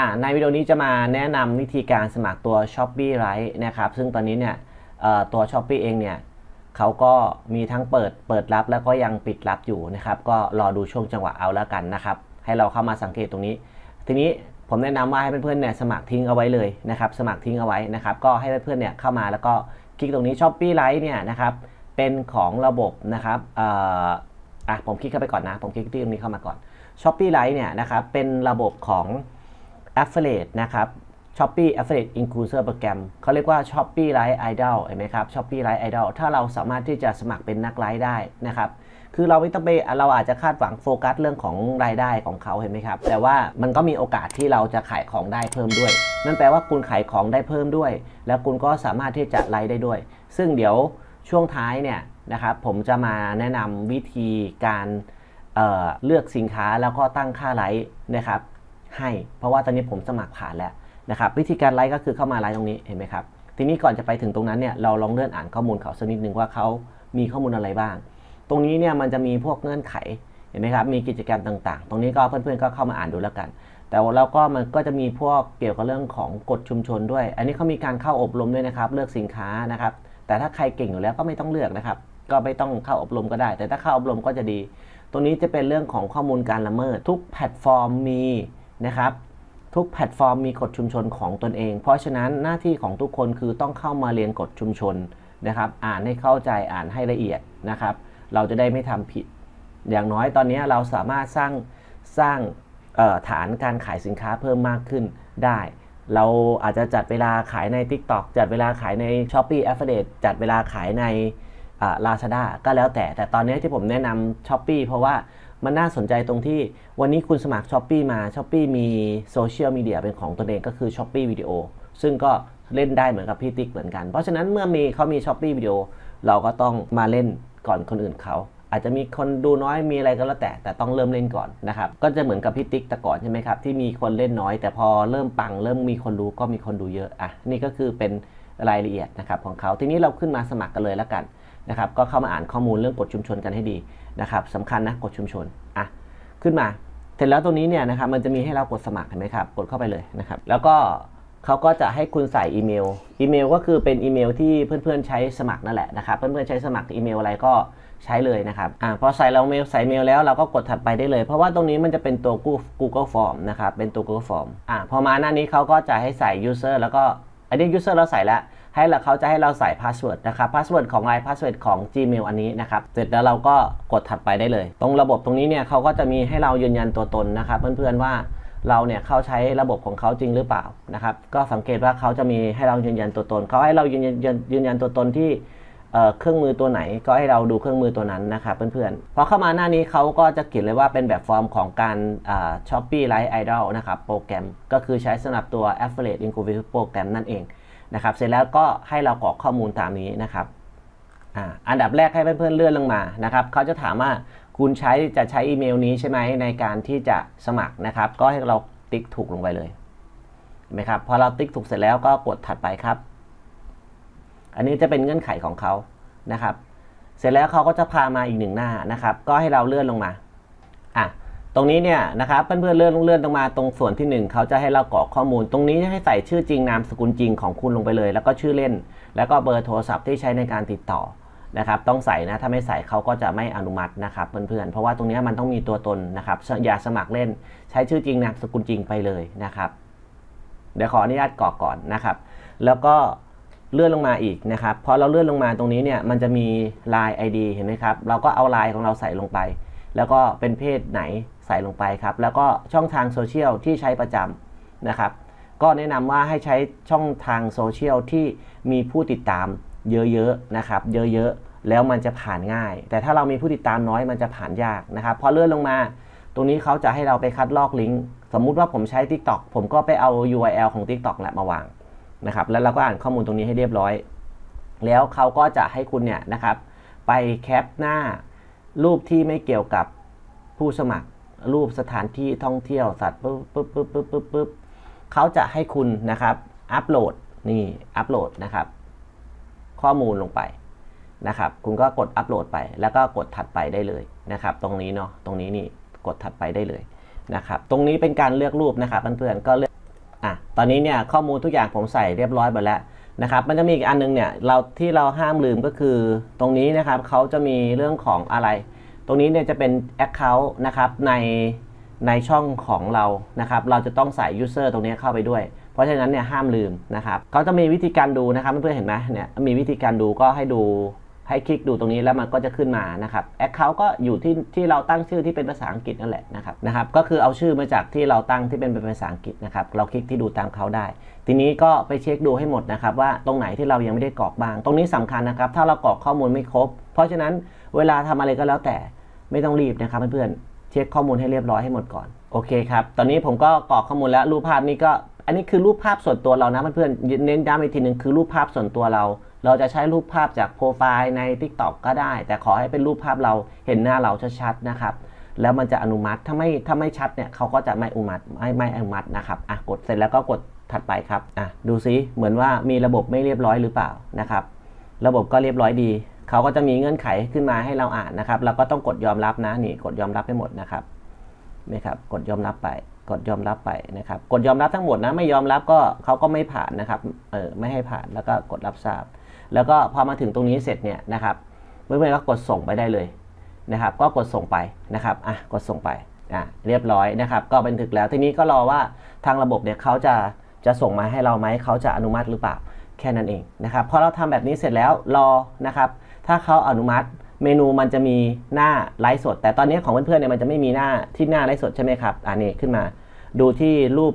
อ่าในวิดีโอนี้จะมาแนะนำวิธีการสมัครตัว s h o p e e Lite นะครับ ซึ่งตอนนี้เนี่ยตัว s h o p e e เองเนี่ยเขาก็มีทั้งเปิดเปิดรับแล้วก็ยังปิดรับอยู่นะครับ ก็รอดูช่วงจังหวะเอาแล้วกันนะครับ ให้เราเข้ามาสังเกตตรงนี้ ทีนี้ผมแนะนำว่าให้เพื่อนๆเนี่ยสมัครทิ้งเอาไว้เลยนะครับ สมัครทิ้งเอาไว้นะครับ ก็ให้เพื่อนๆเนี่ยเข้ามาแล้วก็คลิกตรงนี้ s h o p e e Lite เนี่ยนะครับเป็นของระบบนะครับอะผมคลิกเข้าไปก่อนนะ ผมคลิกที่ตรงนี้เข้ามาก่อน s h o p e e Lite เนี่ยนะครับเป็นระบบของ Affiliate นะครับ Shopee Affiliate Inclusive Program เขาเรียกว่า Shopee Lite Idol เห็นไหมครับ Shopee Lite Idol ถ้าเราสามารถที่จะสมัครเป็นนักไลฟ์ได้นะครับคือเราไม่ต้องไปเราอาจจะคาดหวังโฟกัสเรื่องของรายได้ของเขาเห็นไหมครับ แต่ว่ามันก็มีโอกาสที่เราจะขายของได้เพิ่มด้วย นั่นแปลว่าคุณขายของได้เพิ่มด้วย แล้วคุณก็สามารถที่จะไลฟ์ได้ด้วย ซึ่งเดี๋ยวช่วงท้ายเนี่ยนะครับผมจะมาแนะนำวิธีการเเลือกสินค้าแล้วก็ตั้งค่าไลฟ์นะครับ ให้ เพราะว่าตอนนี้ผมสมัครผ่านแล้วนะครับวิธีการไลฟ์ก็คือเข้ามาไลฟ์ตรงนี้เห็นไหมครับทีนี้ก่อนจะไปถึงตรงนั้นเนี่ยเราลองเลื่อนอ่านข้อมูลเขาสักนิดนึงว่าเขามีข้อมูลอะไรบ้าง ตรงนี้เนี่ยมันจะมีพวกเงื่อนไขเห็นไหมครับมีกิจกรรมต่างๆ ตรงนี้ก็เพื่อนๆก็เข้ามาอ่านดูแล้วกัน แต่ว่าเราก็มันก็จะมีพวกเกี่ยวกับเรื่องของกฎชุมชนด้วย อันนี้เขามีการเข้าอบรมด้วยนะครับ เลือกสินค้านะครับ แต่ถ้าใครเก่งอยู่แล้วก็ไม่ต้องเลือกนะครับ ก็ไม่ต้องเข้าอบรมก็ได้ แต่ถ้าเข้าอบรมก็จะดี ตรงนี้จะเป็นเรื่องของข้อมูลการละเมิด ทุกแพลตฟอร์มมี นะครับ ทุกแพลตฟอร์มมีกฎชุมชนของตนเอง เพราะฉะนั้นหน้าที่ของทุกคนคือต้องเข้ามาเรียนกฎชุมชนนะครับ อ่านให้เข้าใจอ่านให้ละเอียดนะครับ เราจะได้ไม่ทำผิด อย่างน้อยตอนนี้เราสามารถสร้างสร้างฐานการขายสินค้าเพิ่มมากขึ้นได้ เราอาจจะจัดเวลาขายใน TikTok จัดเวลาขายใน Shopee Affiliate จัดเวลาขายในลาซาด้าก็แล้วแต่ แต่ตอนนี้ที่ผมแนะนำ Shopee เพราะว่า มันน่าสนใจตรงที่วันนี้คุณสมัคร Shopee มา Shopee มีโซเชียลมีเดียเป็นของตนเองก็คือ Shopee Video ซึ่งก็เล่นได้เหมือนกับพี่ติ๊กเหมือนกัน เพราะฉะนั้นเมื่อมีเขามี Shopee Video เราก็ต้องมาเล่นก่อนคนอื่นเขา อาจจะมีคนดูน้อยมีอะไรก็แล้วแต่ แต่ต้องเริ่มเล่นก่อนนะครับก็จะเหมือนกับพี่ติ๊กแต่ก่อนใช่ไหมครับที่มีคนเล่นน้อย แต่พอเริ่มปังเริ่มมีคนดูก็มีคนดูเยอะอะนี่ก็คือเป็นรายละเอียดนะครับของเขาทีนี้เราขึ้นมาสมัครกันเลยแล้วกัน นะครับก็เข้ามาอ่านข้อมูลเรื่องกฎชุมชนกันให้ดีนะครับสำคัญนะกฎชุมชนอะขึ้นมาเสร็จแล้วตรงนี้เนี่ยนะครับมันจะมีให้เรากดสมัครเห็นไหมครับกดเข้าไปเลยนะครับแล้วก็เขาก็จะให้คุณใส่อีเมลอีเมลก็คือเป็นอีเมลที่เพื่อนๆใช้สมัครนั่นแหละนะครับเพื่อนๆใช้สมัครอีเมลอะไรก็ใช้เลยนะครับอ่าพอใส่เราเมลใส่เมลแล้วเราก็กดถัดไปได้เลย เพราะว่าตรงนี้มันจะเป็นตัว Google Form นะครับเป็นตัว Google Form อ่าพอมาหน้านี้เขาก็จะให้ใส่ user แล้วก็อันนี้ user เราใส่แล้ว ให้เราเขาจะให้เราใส่ password นะครับ password ของไลน์ password ของ Gmail อันนี้นะครับ เสร็จแล้วเราก็กดถัดไปได้เลย ตรงระบบตรงนี้เนี่ยเขาก็จะมีให้เรายืนยันตัวตนนะครับเพื่อนๆว่าเราเนี่ยเข้าใช้ระบบของเขาจริงหรือเปล่านะครับ ก็สังเกตว่าเขาจะมีให้เรายืนยันตัวตน เขาให้เรายืนยันยืนยืนยันตัวตนที่เเครื่องมือตัวไหนก็ให้เราดูเครื่องมือตัวนั้นนะครับเพื่อนๆ พอเข้ามาหน้านี้เขาก็จะเขียนเลยว่าเป็นแบบฟอร์มของการช้อปปี้ไลฟ์ไอดอลนะครับโปรแกรมก็คือใช้สำหรับตัว Affiliate Inclusive Program นั่นเอง นะครับ เสร็จแล้วก็ให้เรากรอกข้อมูลตามนี้นะครับอันดับแรกให้เพื่อนๆเลื่อนลงมานะครับเขาจะถามว่าคุณใช้จะใช้อีเมลนี้ใช่ไหมในการที่จะสมัครนะครับ ก็ให้เราติ๊กถูกลงไปเลยเห็นไหมครับพอเราติ๊กถูกเสร็จแล้วก็กดถัดไปครับ อันนี้จะเป็นเงื่อนไขของเขานะครับ เสร็จแล้วเขาก็จะพามาอีกหนึ่งหน้านะครับ ก็ให้เราเลื่อนลงมาอะ รงนี้เนี่ยนะครับเพื่อนๆเลื่อนเลื่อนลงมาตรงส่วนที่ 1 เขาจะให้เรากรอกข้อมูล ตรงนี้ให้ใส่ชื่อจริงนามสกุลจริงของคุณลงไปเลย แล้วก็ชื่อเล่น แล้วก็เบอร์โทรศัพท์ที่ใช้ในการติดต่อนะครับต้องใส่นะถ้าไม่ใส่เขาก็จะไม่อนุมัตินะครับเพื่อนๆเพราะว่าตรงนี้มันต้องมีตัวตนนะครับอย่าสมัครเล่นใช้ชื่อจริงนามสกุลจริงไปเลยนะครับเดี๋ยวขออนุญาตกรอกก่อนนะครับ แล้วก็เลื่อนลงมาอีกนะครับพอเราเลื่อนลงมาตรงนี้เนี่ยมันจะมี Line ID เห็นไหมครับ เราก็เอา Line ของเราใส่ลงไป แล้วก็เป็นเพศไหน ใส่ลงไปครับ แล้วก็ช่องทางโซเชียลที่ใช้ประจำนะครับ ก็แนะนำว่าให้ใช้ช่องทางโซเชียลที่มีผู้ติดตามเยอะๆนะครับ เยอะๆ แล้วมันจะผ่านง่าย แต่ถ้าเรามีผู้ติดตามน้อยมันจะผ่านยากนะครับ พอเลื่อนลงมา ตรงนี้เขาจะให้เราไปคัดลอกลิงก์สมมุติว่าผมใช้ TikTok ผมก็ไปเอา URL ของ TikTok แหละมาวางนะครับ แล้วเราก็อ่านข้อมูลตรงนี้ให้เรียบร้อย แล้วเขาก็จะให้คุณเนี่ยนะครับ ไปแคปหน้ารูปที่ไม่เกี่ยวกับผู้สมัคร รูปสถานที่ท่องเที่ยวสัตว์ปุ๊บปุ๊บปุ๊บปุ๊บปุ๊บปุ๊บเขาจะให้คุณนะครับ อัปโหลดนี่อัปโหลดนะครับ ข้อมูลลงไปนะครับ คุณก็กดอัปโหลดไป แล้วก็กดถัดไปได้เลยนะครับ ตรงนี้เนาะตรงนี้นี่กดถัดไปได้เลยนะครับ ตรงนี้เป็นการเลือกรูปนะครับเพื่อนๆก็เลือกอะตอนนี้เนี่ยข้อมูลทุกอย่างผมใส่เรียบร้อยหมดแล้วนะครับ มันจะมีอีกอันนึงเนี่ยเราที่เราห้ามลืมก็คือ ตรงนี้นะครับเขาจะมีเรื่องของอะไร ตรงนี้เนี่ยจะเป็น Account นะครับในในช่องของเรานะครับ เราจะต้องใส่ User ตรงนี้เข้าไปด้วย เพราะฉะนั้นเนี่ยห้ามลืมนะครับเขาจะมีวิธีการดูนะครับเพื่อนๆเห็นไหมเนี่ยมีวิธีการดูก็ให้ดูให้คลิกดูตรงนี้แล้วมันก็จะขึ้นมานะครับ Account ก็อยู่ที่ที่เราตั้งชื่อที่เป็นภาษาอังกฤษนั่นแหละนะครับนะครับ ก็คือเอาชื่อมาจากที่เราตั้งที่เป็นภาษาอังกฤษนะครับ เราคลิกที่ดูตามเขาได้ ทีนี้ก็ไปเช็คดูให้หมดนะครับ ว่าตรงไหนที่เรายังไม่ได้กรอกบ้าง ตรงนี้สำคัญนะครับ ถ้าเรากรอกข้อมูลไม่ครบ เพราะฉะนั้นเวลาทำอะไรก็แล้วแต่ ไม่ต้องรีบนะครับเพื่อนๆ เช็คข้อมูลให้เรียบร้อยให้หมดก่อน โอเคครับ ตอนนี้ผมก็กรอกข้อมูลแล้วรูปภาพนี้ก็ อันนี้คือรูปภาพส่วนตัวเรานะเพื่อนๆ เน้นย้ำอีกทีหนึ่งคือรูปภาพส่วนตัวเรา เราจะใช้รูปภาพจากโปรไฟล์ใน TikTok ก็ได้ แต่ขอให้เป็นรูปภาพเราเห็นหน้าเราชัดๆนะครับ แล้วมันจะอนุมัติ ถ้าไม่ถ้าไม่ชัดเนี่ยเขาก็จะไม่อนุมัติไม่ไม่อนุมัตินะครับ อะกดเสร็จแล้วก็กดถัดไปครับ อะดูซิเหมือนว่ามีระบบไม่เรียบร้อยหรือเปล่านะครับ ระบบก็เรียบร้อยดี เขาก็จะมีเงื่อนไขขึ้นมาให้เราอ่านนะครับ เราก็ต้องกดยอมรับนะนี่กดยอมรับให้หมดนะครับนี่ครับ กดยอมรับไปกดยอมรับไปนะครับ กดยอมรับทั้งหมดนะ ไม่ยอมรับก็เขาก็ไม่ผ่านนะครับ เออไม่ให้ผ่านแล้วก็กดรับทราบ แล้วก็พอมาถึงตรงนี้เสร็จเนี่ยนะครับเพื่อนๆก็กดส่งไปได้เลยนะครับ ก็กดส่งไปนะครับ อะ กดส่งไป อะ เรียบร้อยนะครับ ก็บันทึกแล้ว ทีนี้ก็รอว่าทางระบบเนี่ยเขาจะ จะส่งมาให้เราไหม เขาจะอนุมัติหรือเปล่า แค่นั้นเองนะครับ พอเราทำแบบนี้เสร็จแล้วรอนะครับ ถ้าเขาอนุมัติเมนูมันจะมีหน้าไลฟ์สด แต่ตอนนี้ของเพื่อนๆเนี่ยมันจะไม่มีหน้าที่หน้าไลฟ์สดใช่ไหมครับอันนี้ขึ้นมาดูที่รูป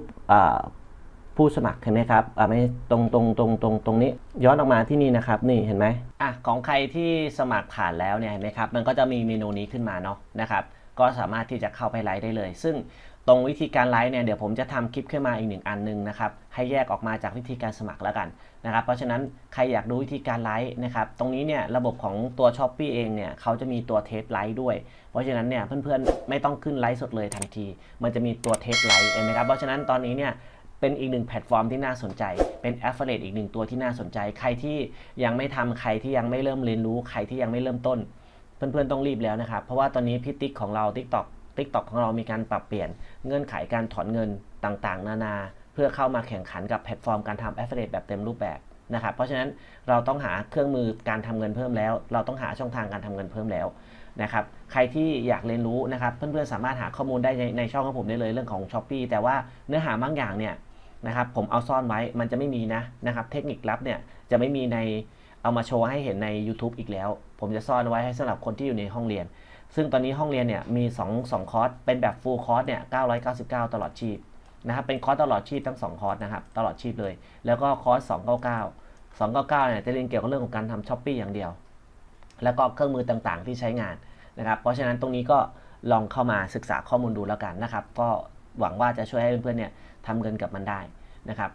ผู้สมัครเห็นไหมครับอ่าไม่ตรงตรงตรงตรงตรงนี้ ย้อนออกมาที่นี่นะครับ นี่เห็นไหมอะของใครที่สมัครผ่านแล้วเนี่ยเห็นไหมครับ มันก็จะมีเมนูนี้ขึ้นมาเนาะนะครับ ก็สามารถที่จะเข้าไปไลฟ์ได้เลย ซึ่ง ตรงวิธีการไลฟ์เนี่ยเดี๋ยวผมจะทำคลิปขึ้นมาอีกหนึ่งอันหนึงนะครับให้แยกออกมาจากวิธีการสมัครแล้วกันนะครับเพราะฉะนั้นใครอยากดูวิธีการไลฟ์นะครับตรงนี้เนี่ยระบบของตัว s h อ p e e เองเนี่ยเขาจะมีตัวเทปไลฟ์ด้วย เพราะฉะนั้นเนี่ยเพื่อนๆไม่ต้องขึ้นไลฟ์สดเลยทันที มันจะมีตัวเทปไลฟ์เห็นไหมครับเพราะฉะนั้นตอนนี้เนี่ยเป็นอีกหนึ่งแพลตฟอร์มที่น่าสนใจ เป็น Affiliate อีกหนึ่งตัวที่น่าสนใจ ใครที่ยังไม่ทำใครที่ยังไม่เริ่มเรียนรู้ ใครที่ยังไม่เริ่มต้น เพื่อนๆต้องรีบแล้วนะครับ เพราะว่าตอนนี้พิติกของเรา TikTok TikTok ของเรามีการปรับเปลี่ยนเงื่อนไขการถอนเงินต่างๆ นานา เพื่อเข้ามาแข่งขันกับแพลตฟอร์มการทำ Affiliate แบบเต็มรูปแบบนะครับเพราะฉะนั้นเราต้องหาเครื่องมือการทำเงินเพิ่มแล้ว เราต้องหาช่องทางการทำเงินเพิ่มแล้วนะครับใครที่อยากเรียนรู้นะครับเพื่อนๆสามารถหาข้อมูลได้ในในช่องของผมได้เลยเรื่องของ s h อ p e e แต่ว่าเนื้อหาบางอย่างเนี่ยนะครับผมเอาซ่อนไว้มันจะไม่มีนะนะครับเทคนิคลับเนี่ยจะไม่มีใน เอามาโชว์ให้เห็นใน YouTube อีกแล้ว ผมจะซ่อนไว้ให้สำหรับคนที่อยู่ในห้องเรียน ซึ่งตอนนี้ห้องเรียนเนี่ยมี2 2คอร์สเป็นแบบ full คอร์สเนี่ย999 ตลอดชีพนะครับเป็นคอร์สตลอดชีพทั้ง 2 คอร์สนะครับตลอดชีพเลย แล้วก็คอร์ส299 299เนี่ยจะเรียนเกี่ยวกับเรื่องของการทำช้อปปี้อย่างเดียว แล้วก็เครื่องมือต่างๆที่ใช้งานนะครับ เพราะฉะนั้นตรงนี้ก็ลองเข้ามาศึกษาข้อมูลดูแล้วกันนะครับ ก็หวังว่าจะช่วยให้เพื่อนๆเนี่ยทำเงินกับมันได้นะครับ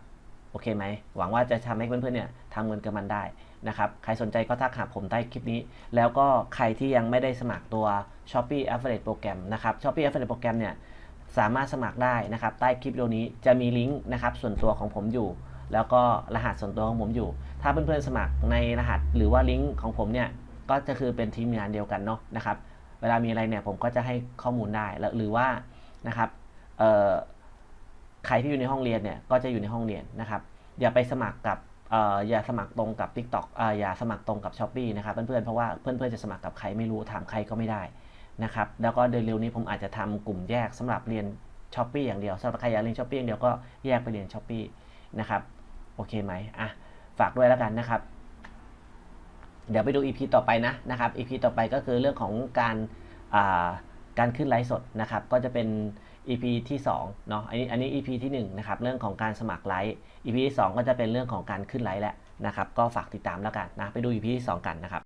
โอเคไหม หวังว่าจะทำให้เพื่อนๆเนี่ยทำเงินกับมันได้ นะครับใครสนใจก็ทักหาผมใต้คลิปนี้ แล้วก็ใครที่ยังไม่ได้สมัครตัว Shopee Affiliate Program นะครับ Shopee Affiliate Program เนี่ยสามารถสมัครได้นะครับ ใต้คลิปวิดีโอนี้จะมีลิงก์นะครับส่วนตัวของผมอยู่ แล้วก็รหัสส่วนตัวของผมอยู่ ถ้าเพื่อนๆสมัครในรหัสหรือว่าลิงก์ของผมเนี่ยก็จะคือเป็นทีมงานเดียวกันเนาะนะครับเวลามีอะไรเนี่ยผมก็จะให้ข้อมูลได้แล้วหรือว่านะครับใครที่อยู่ในห้องเรียนเนี่ยก็จะอยู่ในห้องเรียนนะครับอย่าไปสมัครกับ อ่ออย่าสมัครตรงกับ TikTok อ่ออย่าสมัครตรงกับ s h อ p e e นะครับเพื่อนๆ เพราะว่าเพื่อนๆ จะสมัครกับใครไม่รู้ถามใครก็ไม่ได้นะครับ แล้วก็เดือนเร็วนี้ผมอาจจะทำกลุ่มแยกสำหรับเรียน s h อ p e e อย่างเดียวสำหรับใครอยากเรียน s h อ p e e อย่างเดียวก็แยกไปเรียน s h อ p e e นะครับโอเคไหมอะฝากด้วยแล้วกันนะครับ เดี๋ยวไปดู EP ต่อไปนะนะครับ EP ต่อไปก็คือเรื่องของการอ่า การขึ้นไลฟ์สดนะครับก็จะเป็น EP ที่2เนาะอันนี้อันนี้ EP ที่1นะครับเรื่องของการสมัครไลฟ์ EP ที่ 2 ก็จะเป็นเรื่องของการขึ้นไลฟ์แหละนะครับก็ฝากติดตามแล้วกันนะไปดู EP ที่ 2 กันนะครับ